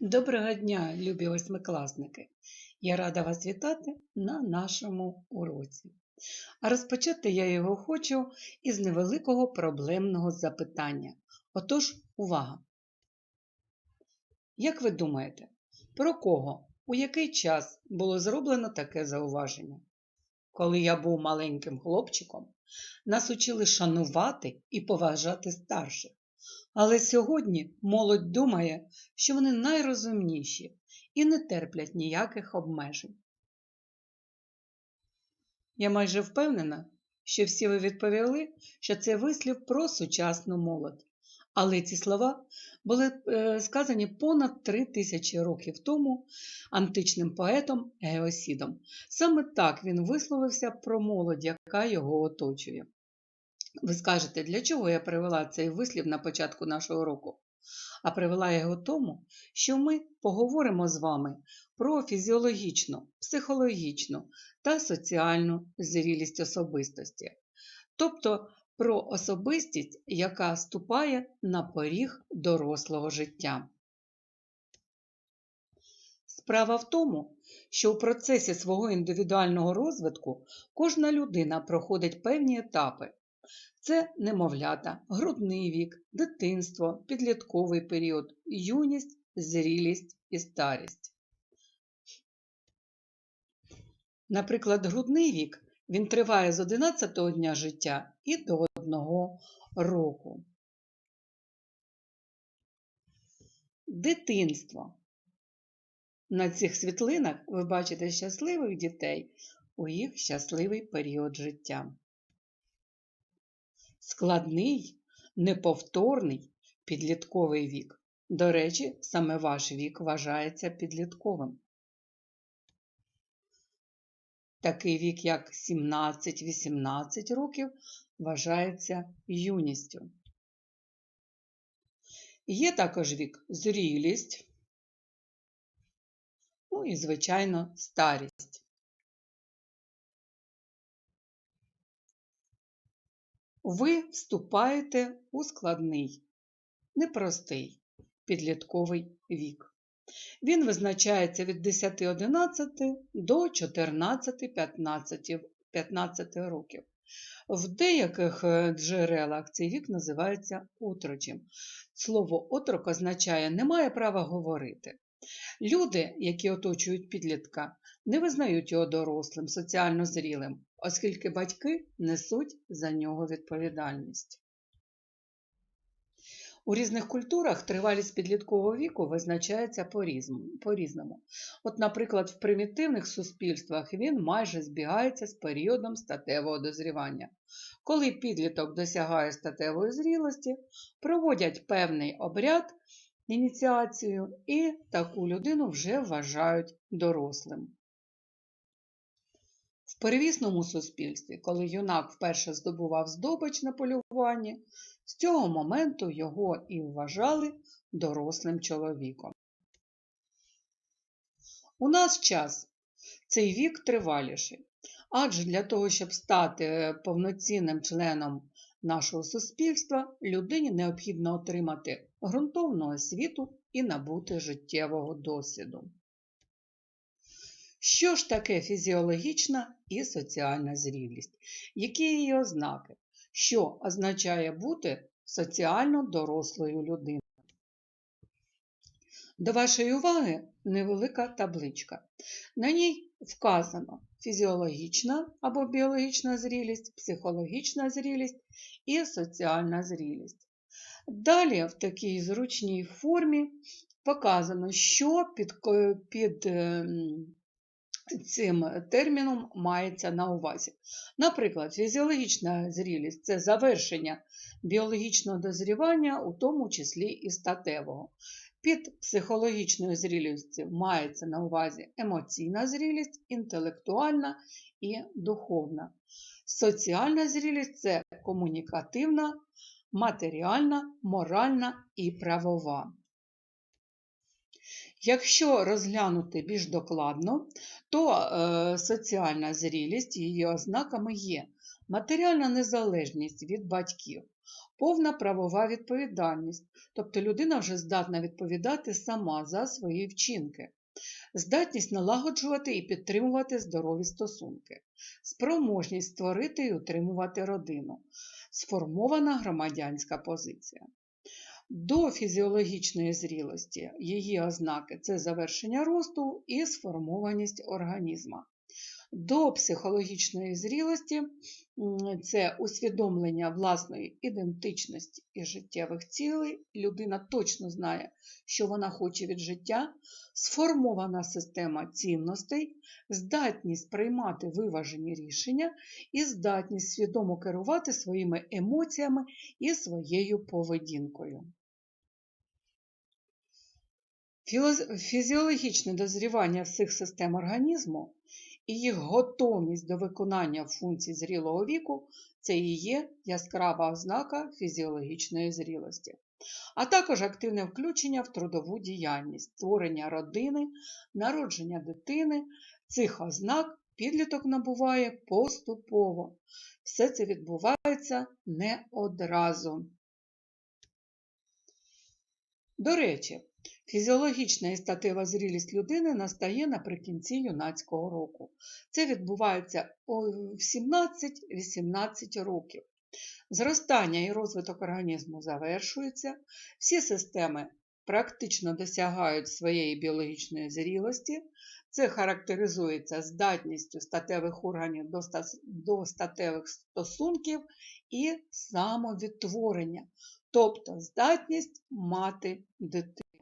Доброго дня, любі восьмикласники! Я рада вас вітати на нашому уроці. А розпочати я його хочу із невеликого проблемного запитання. Отож, увага! Як ви думаєте, про кого, у який час було зроблено таке зауваження? Коли я був маленьким хлопчиком, нас учили шанувати і поважати старших. Але сьогодні молодь думає, що вони найрозумніші і не терплять ніяких обмежень. Я майже впевнена, що всі ви відповіли, що це вислів про сучасну молодь. Але ці слова були е, сказані понад три тисячі років тому античним поетом Геосідом. Саме так він висловився про молодь, яка його оточує. Ви скажете, для чого я привела цей вислів на початку нашого року? А привела його тому, що ми поговоримо з вами про фізіологічну, психологічну та соціальну зрілість особистості, тобто про особистість, яка ступає на поріг дорослого життя. Справа в тому, що у процесі свого індивідуального розвитку кожна людина проходить певні етапи. Це немовлята, грудний вік, дитинство, підлітковий період, юність, зрілість і старість. Наприклад, грудний вік він триває з 11-го дня життя і до 1 року. Дитинство. На цих світлинах ви бачите щасливих дітей у їх щасливий період життя. Складний, неповторний підлітковий вік. До речі, саме ваш вік вважається підлітковим. Такий вік, як 17-18 років, вважається юністю. Є також вік зрілість, ну і, звичайно, старість. Ви вступаєте у складний, непростий підлітковий вік. Він визначається від 10-11 до 14-15 років. В деяких е, джерелах цей вік називається отрочим. Слово отрок означає не має права говорити. Люди, які оточують підлітка, не визнають його дорослим, соціально зрілим, оскільки батьки несуть за нього відповідальність. У різних культурах тривалість підліткового віку визначається по-різному. От, наприклад, в примітивних суспільствах він майже збігається з періодом статевого дозрівання. Коли підліток досягає статевої зрілості, проводять певний обряд, ініціацію, і таку людину вже вважають дорослим. В первісному суспільстві, коли юнак вперше здобував здобич на полюванні, з цього моменту його і вважали дорослим чоловіком. У нас час цей вік триваліший, адже для того, щоб стати повноцінним членом нашого суспільства, людині необхідно отримати ґрунтовну освіту і набути життєвого досвіду. Що ж таке фізіологічна і соціальна зрілість? Які її ознаки? Що означає бути соціально дорослою людиною? До вашої уваги невелика табличка. На ній вказано фізіологічна або біологічна зрілість, психологічна зрілість і соціальна зрілість. Далі в такій зручній формі показано, що під, під ем, цим терміном мається на увазі. Наприклад, фізіологічна зрілість це завершення біологічного дозрівання, у тому числі і статевого. Під психологічною зрілістю мається на увазі емоційна зрілість, інтелектуальна і духовна. Соціальна зрілість це комунікативна, матеріальна, моральна і правова. Якщо розглянути більш докладно, то е, соціальна зрілість її ознаками є матеріальна незалежність від батьків, повна правова відповідальність, тобто людина вже здатна відповідати сама за свої вчинки, здатність налагоджувати і підтримувати здорові стосунки, спроможність створити і утримувати родину, сформована громадянська позиція. До фізіологічної зрілості її ознаки це завершення росту і сформованість організма. До психологічної зрілості це усвідомлення власної ідентичності і життєвих цілей. Людина точно знає, що вона хоче від життя, сформована система цінностей, здатність приймати виважені рішення і здатність свідомо керувати своїми емоціями і своєю поведінкою. Фізіологічне дозрівання всіх систем організму і їх готовність до виконання функцій зрілого віку це і є яскрава ознака фізіологічної зрілості, а також активне включення в трудову діяльність, створення родини, народження дитини. Цих ознак підліток набуває поступово. Все це відбувається не одразу. До речі, Фізіологічна і статева зрілість людини настає наприкінці юнацького року. Це відбувається в 17-18 років. Зростання і розвиток організму завершуються, всі системи практично досягають своєї біологічної зрілості. Це характеризується здатністю статевих органів до статевих стосунків і самовідтворення, тобто здатність мати дитину.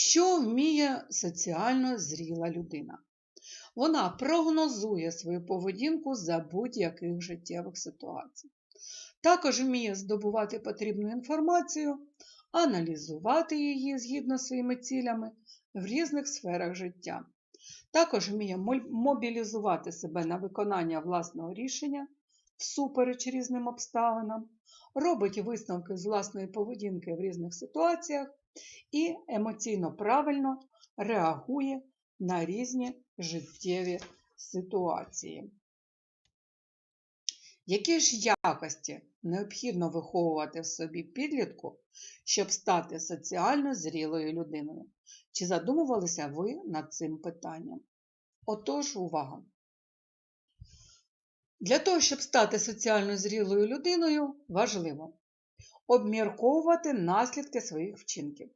Що вміє соціально зріла людина? Вона прогнозує свою поведінку за будь-яких життєвих ситуацій. Також вміє здобувати потрібну інформацію, аналізувати її згідно з своїми цілями в різних сферах життя. Також вміє мобілізувати себе на виконання власного рішення всупереч різним обставинам, робить висновки з власної поведінки в різних ситуаціях і емоційно правильно реагує на різні життєві ситуації. Які ж якості необхідно виховувати в собі підлітку, щоб стати соціально зрілою людиною? Чи задумувалися ви над цим питанням? Отож, увага! Для того, щоб стати соціально зрілою людиною, важливо обмірковувати наслідки своїх вчинків,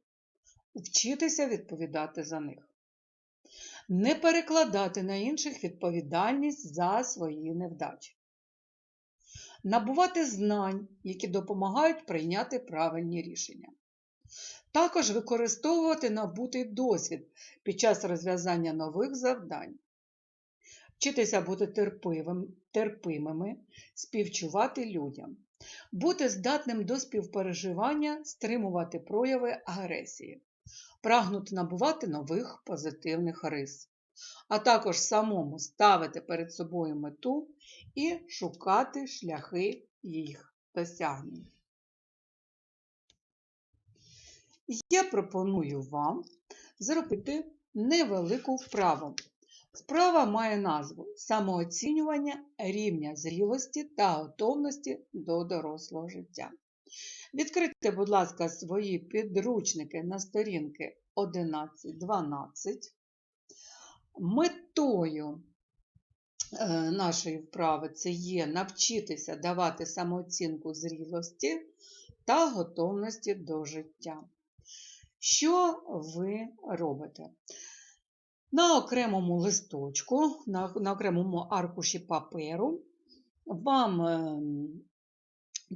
вчитися відповідати за них, не перекладати на інших відповідальність за свої невдачі, набувати знань, які допомагають прийняти правильні рішення. Також використовувати набутий досвід під час розв'язання нових завдань, вчитися бути терпивим, терпимими, співчувати людям, бути здатним до співпереживання, стримувати прояви агресії, прагнути набувати нових позитивних рис, а також самому ставити перед собою мету і шукати шляхи їх досягнення. Я пропоную вам зробити невелику вправу. Вправа має назву самооцінювання рівня зрілості та готовності до дорослого життя. Відкрийте, будь ласка, свої підручники на сторінки 11-12. Метою е, нашої вправи це є навчитися давати самооцінку зрілості та готовності до життя. Що ви робите? На окремому листочку, на, на окремому аркуші паперу вам е,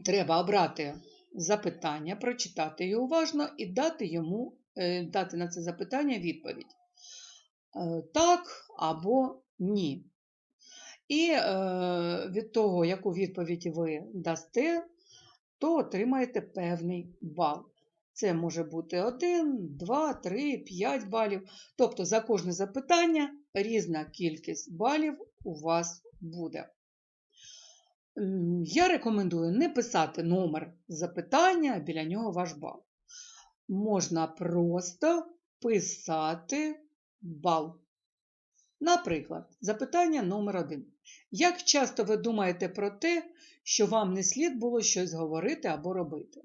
треба обрати запитання, прочитати його уважно і дати йому, е, дати на це запитання відповідь. Е, так або ні. І е, від того, яку відповідь ви дасте, то отримаєте певний бал. Це може бути 1, 2, 3, 5 балів. Тобто за кожне запитання різна кількість балів у вас буде. Я рекомендую не писати номер запитання, а біля нього ваш бал. Можна просто писати бал. Наприклад, запитання номер один. Як часто ви думаєте про те, що вам не слід було щось говорити або робити?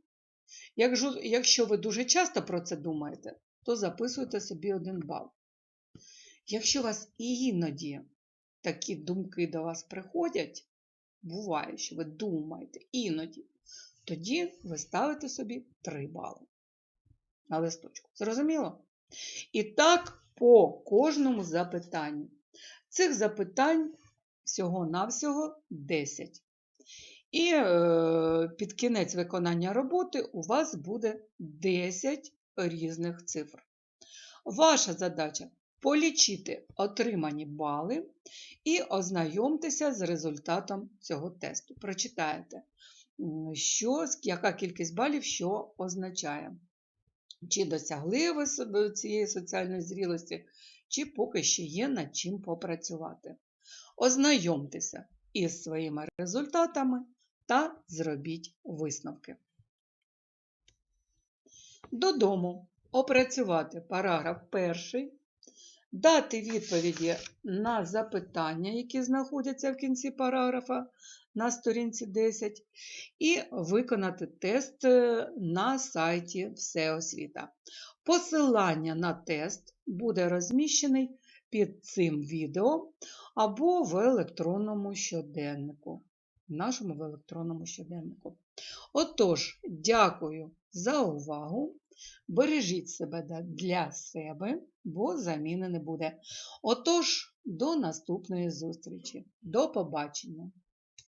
Якщо, ви дуже часто про це думаєте, то записуйте собі один бал. Якщо вас іноді такі думки до вас приходять, буває, що ви думаєте іноді, тоді ви ставите собі 3 бали на листочку. Зрозуміло? І так по кожному запитанню. Цих запитань всього-навсього 10. І е, під кінець виконання роботи у вас буде 10 різних цифр. Ваша задача полічити отримані бали і ознайомтеся з результатом цього тесту. Прочитаєте, що, яка кількість балів що означає. Чи досягли ви цієї соціальної зрілості, чи поки ще є над чим попрацювати. Ознайомтеся із своїми результатами та зробіть висновки. Додому опрацювати параграф перший, дати відповіді на запитання, які знаходяться в кінці параграфа на сторінці 10, і виконати тест е, на сайті Всеосвіта. Посилання на тест буде розміщений під цим відео або в електронному щоденнику. В нашому в електронному щоденнику. Отож, дякую за увагу. Бережіть себе для себе, бо заміни не буде. Отож, до наступної зустрічі. До побачення!